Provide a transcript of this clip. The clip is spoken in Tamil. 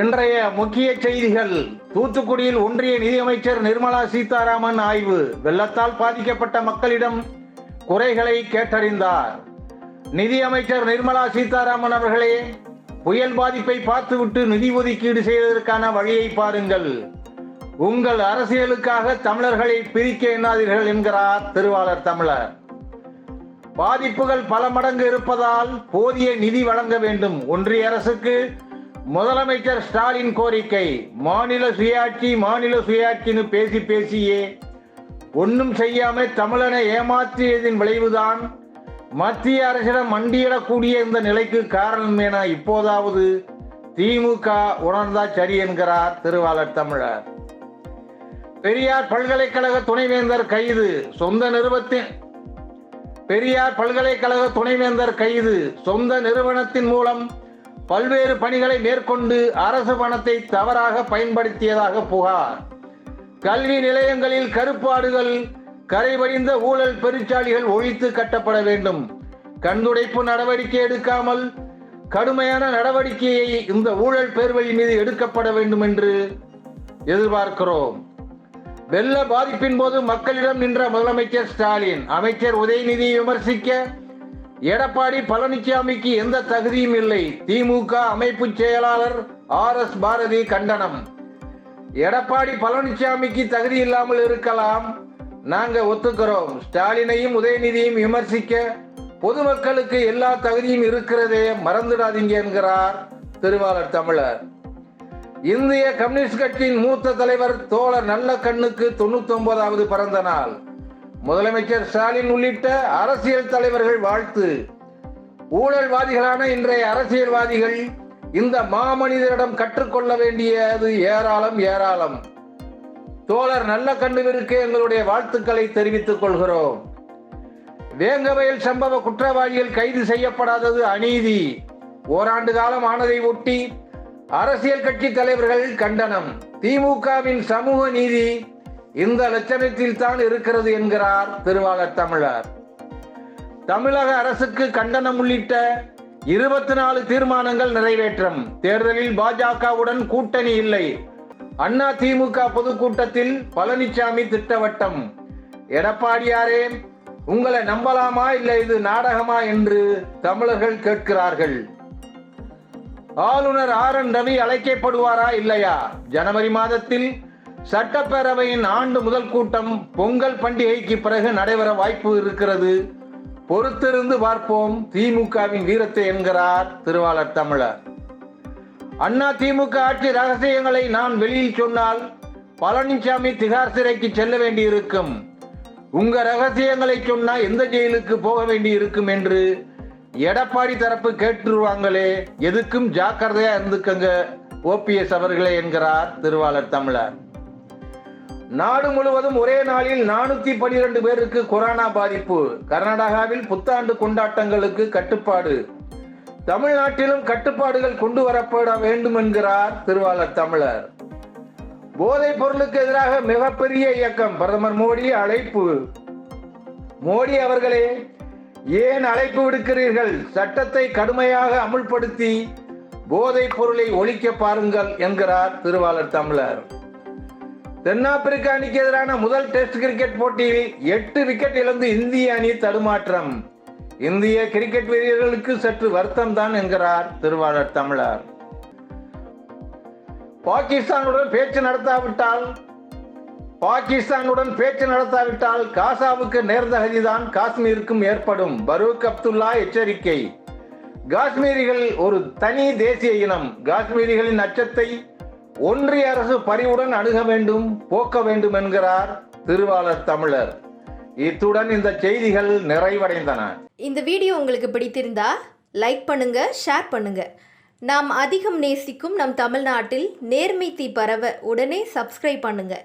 இன்றைய முக்கிய செய்திகள். தூத்துக்குடியில் ஒன்றிய நிதியமைச்சர் நிர்மலா சீதாராமன் ஆய்வு. வெள்ளத்தால் பாதிக்கப்பட்ட மக்களிடம் குறைகளை கேட்டறிந்தார். நிதியமைச்சர் நிர்மலா சீதாராமன் அவர்களே புயல் பாதிப்பை பார்த்துவிட்டு நிதி ஒதுக்கீடு செய்வதற்கான வழியை பாருங்கள். உங்கள் அரசியலுக்காக தமிழர்களை பிரிக்க எண்ணாதீர்கள் என்கிறார் திருவாளர் தமிழர். பாதிப்புகள் பல மடங்கு இருப்பதால் போதிய நிதி வழங்க வேண்டும். ஒன்றிய அரசுக்கு முதலமைச்சர் ஸ்டாலின் கோரிக்கை மாநில சுயாட்சி மாநில சுயாட்சின்னு பேசி பேசியே ஒன்றும் செய்யாம தமிழனை ஏமாற்றியதின் விளைவுதான் மத்திய அரசிடம் மண்டியிடக்கூடிய இந்த நிலைக்கு காரணம் என இப்போதாவது திமுக உணர்ந்தா சரி என்கிறார் திருவாளர் தமிழர். பெரியார் பல்கலைக்கழக துணைவேந்தர் கைது சொந்த நிறுவத்தின் பெரியார் பல்கலைக்கழக துணைவேந்தர் கைது சொந்த நிறுவனத்தின் மூலம் பல்வேறு பணிகளை மேற்கொண்டு அரசு பணத்தை தவறாக பயன்படுத்தியதாக புகார். கல்வி நிலையங்களில் கருப்பாடுகள் கரைபடிந்த ஊழல் பெருச்சாளிகள் ஒழித்து கட்டப்பட வேண்டும். கண்துடைப்பு நடவடிக்கை எடுக்காமல் கடுமையான நடவடிக்கையை இந்த ஊழல் பேர்வழி மீது எடுக்கப்பட வேண்டும் என்று எதிர்பார்க்கிறோம். வெள்ள பாதிப்பின் போது மக்களிடம் நின்ற முதலமைச்சர் ஸ்டாலின் அமைச்சர் உதயநிதியை விமர்சிக்க எடப்பாடி பழனிசாமிக்கு எந்த தகுதியும் இல்லை. திமுக அமைப்பு செயலாளர் ஆர் எஸ் பாரதி கண்டனம். எடப்பாடி பழனிசாமிக்கு தகுதி இல்லாமல் இருக்கலாம். நாங்க ஒத்துக்கிறோம். ஸ்டாலினையும் உதயநிதியும் விமர்சிக்க பொதுமக்களுக்கு எல்லா தகுதியும் இருக்கிறதே மறந்துடாதீங்க என்கிறார் திருவாளர் தமிழர். இந்திய கம்யூனிஸ்ட் கட்சியின் மூத்த தலைவர் தோழர் நல்ல கண்ணுக்கு தொண்ணூத்தி ஒன்பதாவது பிறந்த நாள். முதலமைச்சர் ஸ்டாலின் உள்ளிட்ட அரசியல் தலைவர்கள் வாழ்த்து. ஊழல்வாதிகளான இன்றைய அரசியல்வாதிகள் இந்த மாமனிதரிடம் கற்றுக்கொள்ள வேண்டியது ஏராளம் ஏராளம். தோழர் நல்ல கண்ணுவிற்கு எங்களுடைய வாழ்த்துக்களை தெரிவித்துக் கொள்கிறோம். வேங்கவயல் சம்பவ குற்றவாளிகள் கைது செய்யப்படாதது அநீதி. ஓராண்டு காலம் ஆனதை ஒட்டி அரசியல் கட்சி தலைவர்கள் கண்டனம். திமுகவின் சமூக நீதி இந்த லட்சணத்தில் தான் இருக்கிறது என்கிறார் திருவாளர் தமிழர். தமிழக அரசுக்கு கண்டனம் உள்ளிட்ட இருபத்தி நாலு தீர்மானங்கள் நிறைவேற்றம். தேர்தலில் பாஜகவுடன் கூட்டணி இல்லை. அண்ணா திமுக பொதுக்கூட்டத்தில் பழனிசாமி திட்டவட்டம். எடப்பாடியாரே உங்களை நம்பலாமா இல்லை இது நாடகமா என்று தமிழர்கள் கேட்கிறார்கள். ஆளுநர் ஆர் என் ரவி அழைக்கப்படுவாரா இல்லையா? ஜனவரி மாதத்தில் சட்டப்பேரவையின் ஆண்டு முதல் கூட்டம் பொங்கல் பண்டிகைக்கு பிறகு நடைபெற வாய்ப்பு இருக்கிறது. பொறுத்திருந்து பார்ப்போம். திமுகவின் வீரத்தை என்கிறார் திருவாளர் தமிழர். அண்ணா திமுக ஆட்சி ரகசியங்களை நான் வெளியில் சொன்னால் பழனிசாமி திகார் சிறைக்கு செல்ல வேண்டியிருக்கும். உங்க ரகசியங்களை சொன்னா எந்த ஜெயிலுக்கு போக வேண்டி இருக்கும் என்று எடப்பாடி தரப்பு கேட்டுருவாங்களே. எதுக்கும் ஜாக்கிரதையா இருந்துக்கங்க. ஓபிஎஸ் அவர்களே என்கிறார் திருவாளர் தமிழர். நாடு முழுவதும் ஒரே நாளில் நானூத்தி பனிரெண்டு பேருக்கு கொரோனா பாதிப்பு. கர்நாடகாவில் புத்தாண்டு கொண்டாட்டங்களுக்கு கட்டுப்பாடு. தமிழ்நாட்டிலும் கட்டுப்பாடுகள் கொண்டு வரப்பட வேண்டும் என்கிறார் திருவாளர் தமிழர். போதைப் பொருளுக்கு எதிராக மிகப்பெரிய இயக்கம் பிரதமர் மோடி அழைப்பு. மோடி அவர்களே ஏன் அழைப்பு விடுக்கிறீர்கள்? சட்டத்தை கடுமையாக அமுல்படுத்தி போதைப் பொருளை ஒழிக்க பாருங்கள் என்கிறார் திருவாளர் தமிழர். தென்னாப்பிரிக்க அணிக்கு எதிரான முதல் டெஸ்ட் கிரிக்கெட் போட்டியில் எட்டு விக்கெட் இழந்து இந்திய அணி தடுமாற்றம். இந்திய கிரிக்கெட் வீரர்களுக்கு சற்று வருத்தம் தான் என்கிறார் திருவாளர் தமிழர். பாகிஸ்தானுடன் பேச்சு நடத்தாவிட்டால் பாகிஸ்தானுடன் பேச்சு நடத்தாவிட்டால் காசாவுக்கு நேர்ந்த கதிதான் காஷ்மீருக்கும் ஏற்படும். பரூக் அப்துல்லா எச்சரிக்கை. காஷ்மீரிகள் ஒரு தனி தேசிய இனம். காஷ்மீரிகளின் அச்சத்தை ஒன்றிய அரசு பரிவுடன் அணுக வேண்டும் போக்க வேண்டும் என்கிறார் திருவாளர் தமிழர். இத்துடன் இந்த செய்திகள் நிறைவடைந்தன. இந்த வீடியோ உங்களுக்கு பிடித்திருந்தா லைக் பண்ணுங்க ஷேர் பண்ணுங்க. நாம் அதிகம் நேசிக்கும் நம் தமிழ்நாட்டில் நேர்மை தீ பரவ உடனே சப்ஸ்கிரைப் பண்ணுங்க.